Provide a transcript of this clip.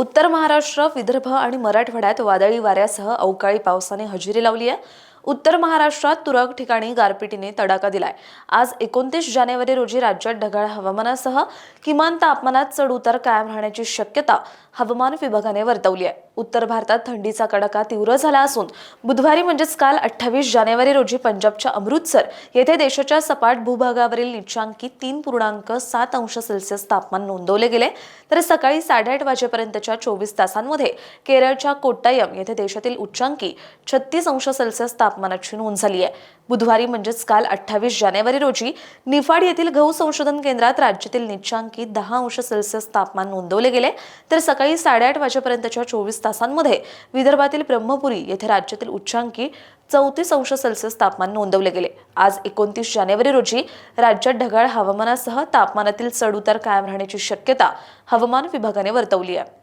उत्तर महाराष्ट्र विदर्भ आणि मराठवाड्यात वादळी वाऱ्यासह अवकाळी पावसाने हजेरी लावली आहे. उत्तर महाराष्ट्रात तुरळक ठिकाणी गारपिटीने तडाखा दिलाय. आज एकोणतीस जानेवारी रोजी राज्यात ढगाळ हवामानासह किमान तापमानात चढ उतार कायम राहण्याची शक्यता हवामान विभागाने वर्तवली आहे. उत्तर भारतात थंडीचा कडाका तीव्र झाला असून बुधवारी म्हणजेच काल अठ्ठावीस जानेवारी रोजी पंजाबच्या अमृतसर येथे देशाच्या सपाट भूभागावरील निचांकी तीन पूर्णांक सात अंश सेल्सिअस तापमान नोंदवले गेले. तर सकाळी साडेआठ वाजेपर्यंतच्या चोवीस तासांमध्ये केरळच्या कोट्टायम येथे देशातील उच्चांकी छत्तीस अंश सेल्सिअस तापमानाची नोंद झाली आहे. बुधवारी म्हणजेच काल अठ्ठावीस जानेवारी रोजी निफाड येथील गहू संशोधन केंद्रात राज्यातील निचांकी दहा अंश सेल्सिअस तापमान नोंदवले गेले. तर सकाळी साडेआठ वाजेपर्यंतच्या चोवीस तासांमध्ये विदर्भातील ब्रह्मपुरी येथे राज्यातील उच्चांकी चौतीस अंश सेल्सिअस तापमान नोंदवले गेले. आज एकोणतीस जानेवारी रोजी राज्यात ढगाळ हवामानासह तापमानातील चढउतार कायम राहण्याची शक्यता हवामान विभागाने वर्तवली आहे.